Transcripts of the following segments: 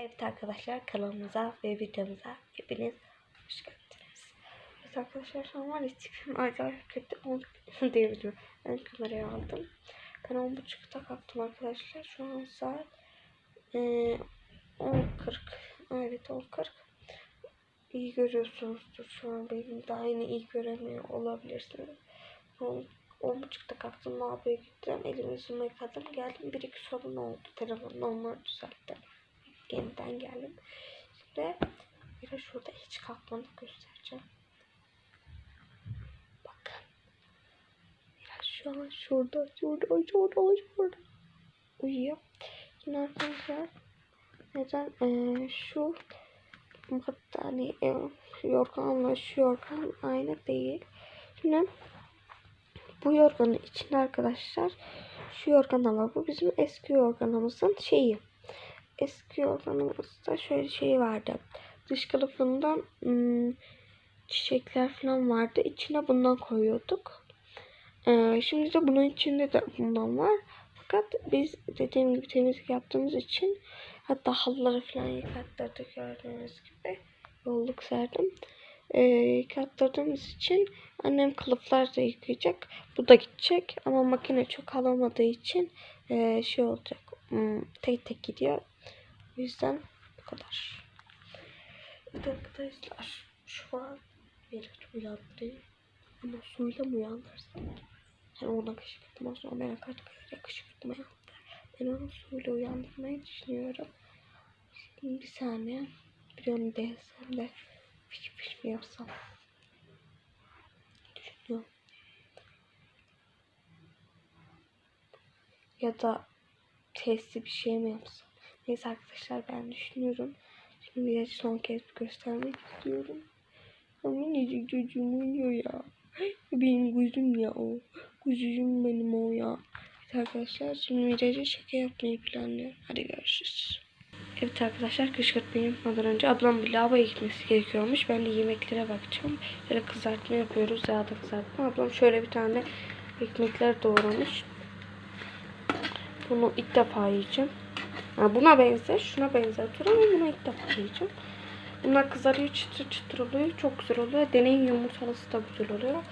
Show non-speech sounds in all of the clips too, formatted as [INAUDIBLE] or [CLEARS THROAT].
Evet arkadaşlar kanalımıza ve videomuza hepiniz hoş geldiniz. Evet arkadaşlar şu an var ya tipim acayip kötü [LAUGHS] diyebilirim. Ben kamerayı aldım. Ben 10.30'da kalktım arkadaşlar. Şu an saat e, 10.40. Evet 10.40. İyi görüyorsunuzdur şu an benim daha yine iyi göremiyor olabilirsiniz. 10 10.30'da kalktım lavaboya gittim. Elimi yüzümü yıkadım. Geldim. Bir iki sorun oldu. Telefonu normal düzelttim yeniden geldim. Şimdi biraz şurada hiç kalkmanı göstereceğim. Bakın. Biraz şu an şurada, şurada, şurada, şurada. Uyuyor. Yine arkadaşlar neden ee, şu battaniye e, yorganla şu yorgan aynı değil. Şimdi bu yorganın içinde arkadaşlar şu yorgan var. Bu bizim eski yorganımızın şeyi eski organımızda şöyle şey vardı. Dış kılıfında hmm, çiçekler falan vardı. İçine bundan koyuyorduk. Ee, şimdi de bunun içinde de bundan var. Fakat biz dediğim gibi temizlik yaptığımız için hatta halıları falan yıkattırdık gördüğünüz gibi. Yolluk serdim. Ee, yıkattırdığımız için annem kılıflar da yıkayacak. Bu da gidecek ama makine çok alamadığı için e, şey olacak. Hmm, tek tek gidiyor. Yüzden bu kadar. Arkadaşlar şu an bir uyandı. Ama suyla mı uyandırsam? Yani ona kışkırtma sonra ben kaç kere kışkırtma yaptı. Ben onu suyla uyandırmayı düşünüyorum. Şimdi bir saniye. Bir onu değsem de piş piş mi yapsam? Düşünüyorum. Ya da testi bir şey mi yapsam? Neyse arkadaşlar ben düşünüyorum. Şimdi bir son kez göstermek istiyorum. Ama minicik çocuğum uyuyor ya. Benim gözüm ya o. Gözüm benim o ya. Evet arkadaşlar şimdi Miraç'a şaka yapmayı planlıyorum. Hadi görüşürüz. Evet arkadaşlar kışkırtmayı yapmadan önce ablam bir lavaboya gitmesi gerekiyormuş. Ben de yemeklere bakacağım. Böyle kızartma yapıyoruz. Yağda kızartma. Ablam şöyle bir tane ekmekler doğramış. Bunu ilk defa yiyeceğim. Ha, buna benzer, şuna benzer tur ama buna ilk defa yiyeceğim. Bunlar kızarıyor, çıtır çıtır oluyor. Çok güzel oluyor. Deneyin yumurtalısı da güzel oluyor.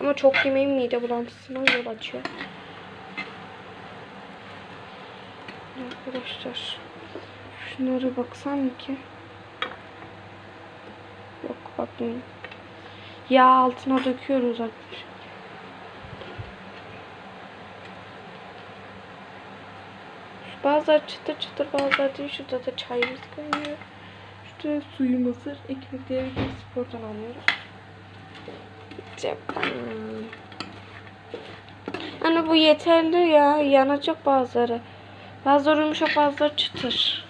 Ama çok yemeğin mide bulantısına yol açıyor. Arkadaşlar. Şunlara baksam ki. Yok bakmayın. Yağ altına döküyoruz arkadaşlar. Bazıları çıtır çıtır bazıları değil. Şurada da çayımız kaynıyor. Şurada suyumuz var. Ekmekleri spordan alıyoruz. Japan. Hani bu yeterli ya. Yanacak bazıları. Bazıları yumuşak bazıları çıtır.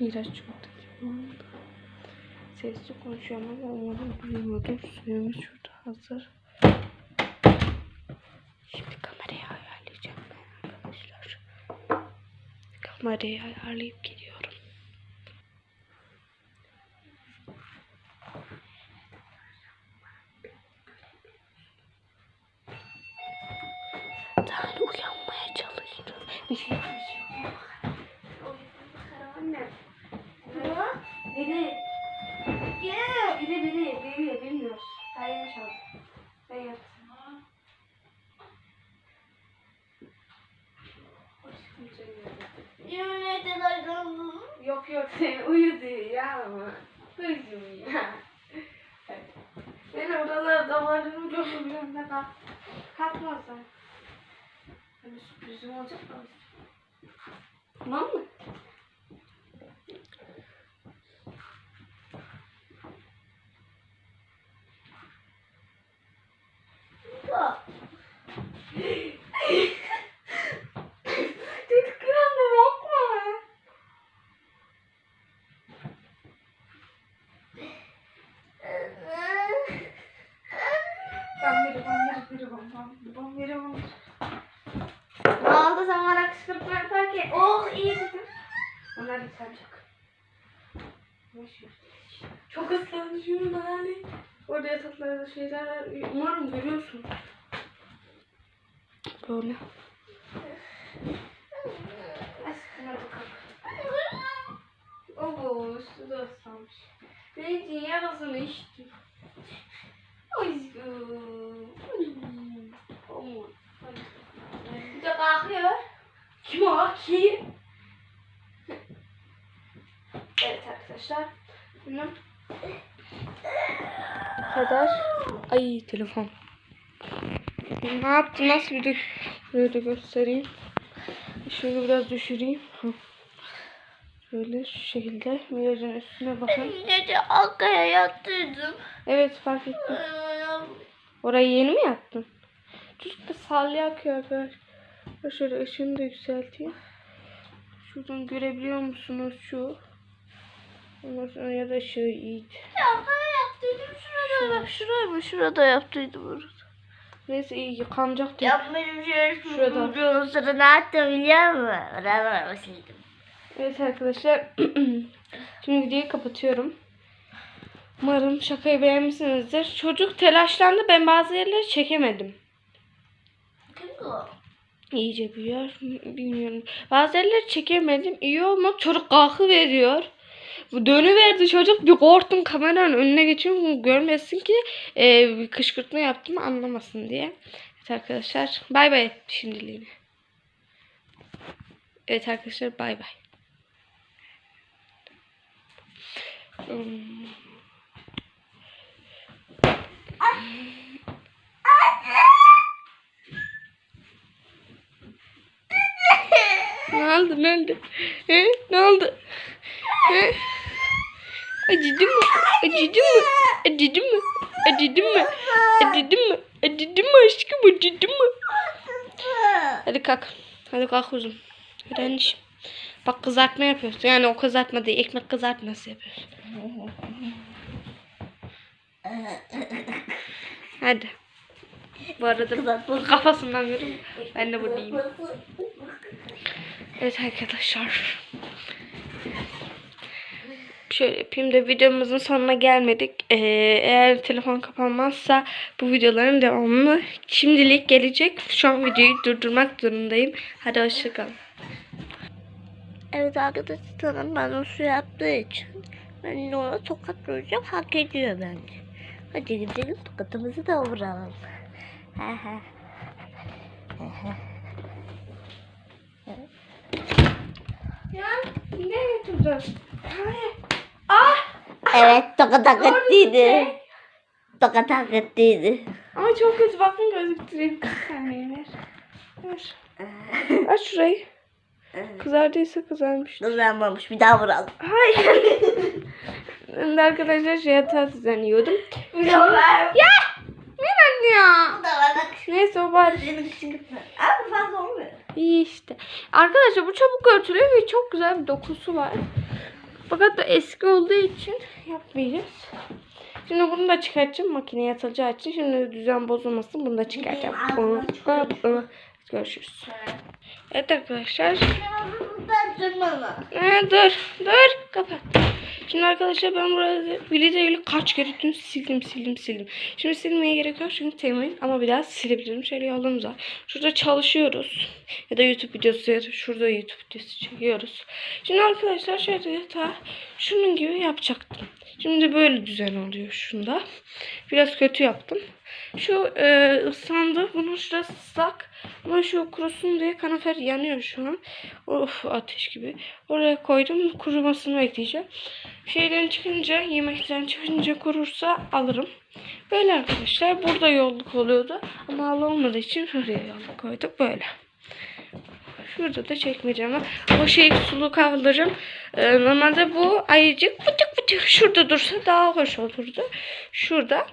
Biraz çok Sesli konuşuyorum ama umarım duymuyordur. Suyumuz şurada hazır. Şimdi kamerayı ayarlayacağım ben arkadaşlar. Kamerayı ayarlayıp geliyorum. Daha uyanmaya şey Yok yok [LAUGHS] sen uyudu ya ama. Kızım ya. Ben oralarda çok uyuyorum da kalk. Kalkmazlar. Hani sürprizim olacak mı? Tamam mı? Tıkkırında bakma. Ben biri, ben biri, biri, ben, ben, ben biri, ben biri. Ne oldu sen bana kışkırtma yaparken? Oh iyi dedim. Onlar da sen çok. Şunun hali. Orada yataklarda şeyler var. Umarım görüyorsun. Böyle. Oo üstü de ıslanmış. Zeytin yarasını içtim. Aşkım. Aman. Bir de kalkıyor. Kim o? Kim? Evet arkadaşlar. Bunu Bu kadar. Ay telefon. Ne yaptı? Nasıl bir de şöyle göstereyim. Şöyle biraz düşüreyim. Şöyle şu şekilde miracın üstüne bakın. gece arkaya yattırdım. Evet fark ettim. Orayı yeni mi yaptın? Çocuk da salya akıyor arkadaşlar. Şöyle ışığını da yükselteyim. Şuradan görebiliyor musunuz şu? Ondan sonra ya da ışığı iyiydi. Arkaya yaptıydım şurada bak şuraya mı şurada yaptıydım orada. Neyse iyi yıkanacak diye. Ya benim şöyle Şurada. şurada. Sonra ne yaptım biliyor musun? Oradan başladım. Evet arkadaşlar. [CLEARS THROAT] Şimdi videoyu kapatıyorum. Umarım şakayı beğenmişsinizdir. Çocuk telaşlandı. Ben bazı yerleri çekemedim. İyice büyüyor. Bilmiyorum. Bazı yerleri çekemedim. İyi olmak çocuk kalkı veriyor. Bu dönüverdi çocuk. Bir korktum kameranın önüne geçiyorum. Görmesin ki e, bir kışkırtma yaptım anlamasın diye. Evet arkadaşlar. Bay bay şimdiliğine. Evet arkadaşlar bay bay. Hmm. Ne oldu ne oldu? He? Ne oldu? He? Acıdı mı? Acıdı mı? Acıdı mı? Acıdı mı? Acıdı mı? Acıdı mı aşkım? Acıdı mı? Hadi kalk. Hadi kalk uzun. Hadi anneciğim. Bak kızartma yapıyorsun. Yani o kızartma değil. Ekmek kızartması yapıyorsun. Hadi. Bu arada kafasından görüyorum. Ben de buradayım. Evet arkadaşlar. Şöyle yapayım da videomuzun sonuna gelmedik. Ee, eğer telefon kapanmazsa bu videoların devamı şimdilik gelecek. Şu an videoyu durdurmak zorundayım. Hadi hoşçakalın. Evet arkadaşlar ben o su yaptığı için ben ona tokat vuracağım hak ediyor bence. Hadi gidelim tokatımızı da vuralım. Ya Hayır. Ah! evet tokat hak ettiydi. Şey. Tokat hak ettiydi. Ama çok kötü bakın gözüktüreyim. Saniye ver. Ver. [LAUGHS] Aç şurayı. Kızardıysa kızarmış. Kızarmamış bir daha vuralım. Hayır. [LAUGHS] ben de arkadaşlar şey yatağı düzenliyordum. Ya! Ne ya? Neyse o bari. Abi fazla olmuyor. İyi işte. Arkadaşlar bu çabuk örtülüyor ve çok güzel bir dokusu var. Fakat da eski olduğu için yapmayacağız. Şimdi bunu da çıkartacağım makineye atılacağı için. Şimdi düzen bozulmasın. Bunu da çıkartacağım. Görüşürüz. Evet arkadaşlar. Ee, dur. Dur. Kapat. Şimdi arkadaşlar ben burada ilgili kaç kere dün sildim sildim sildim. Şimdi silmeye gerek yok çünkü temiz ama biraz silebilirim. Şöyle yolumuz var. Şurada çalışıyoruz. Ya da YouTube videosu ya da şurada YouTube videosu çekiyoruz. Şimdi arkadaşlar şöyle yatağı şunun gibi yapacaktım. Şimdi böyle düzen oluyor şunda. Biraz kötü yaptım. Şu e, ıslandı. Bunun şurası ıslak. Ama şu kurusun diye kanafer yanıyor şu an. Of ateş gibi. Oraya koydum. Kurumasını bekleyeceğim. Şeyden çıkınca, yemekten çıkınca kurursa alırım. Böyle arkadaşlar. Burada yolluk oluyordu. Ama halı olmadığı için şuraya yolluk koyduk. Böyle. Şurada da çekmeyeceğim. O şeyi sulu kaldırırım. Ee, normalde bu ayıcık bıtık şurada dursa daha hoş olurdu. Şurada.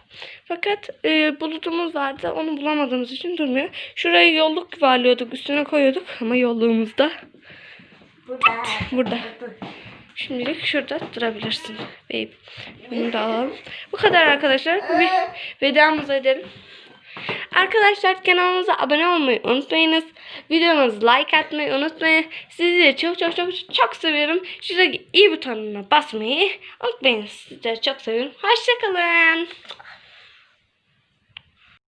Fakat e, bulutumuz vardı. Onu bulamadığımız için durmuyor. Şuraya yolluk yuvarlıyorduk. Üstüne koyuyorduk. Ama yolluğumuz da Burada. burada. Şimdilik şurada durabilirsin. Babe. Bunu da alalım. Bu kadar arkadaşlar. Bir vedamızı edelim. Arkadaşlar kanalımıza abone olmayı unutmayınız. Videomuza like atmayı unutmayın. Sizleri çok çok çok çok seviyorum. Şuradaki i butonuna basmayı unutmayın. Sizleri çok seviyorum. Hoşçakalın.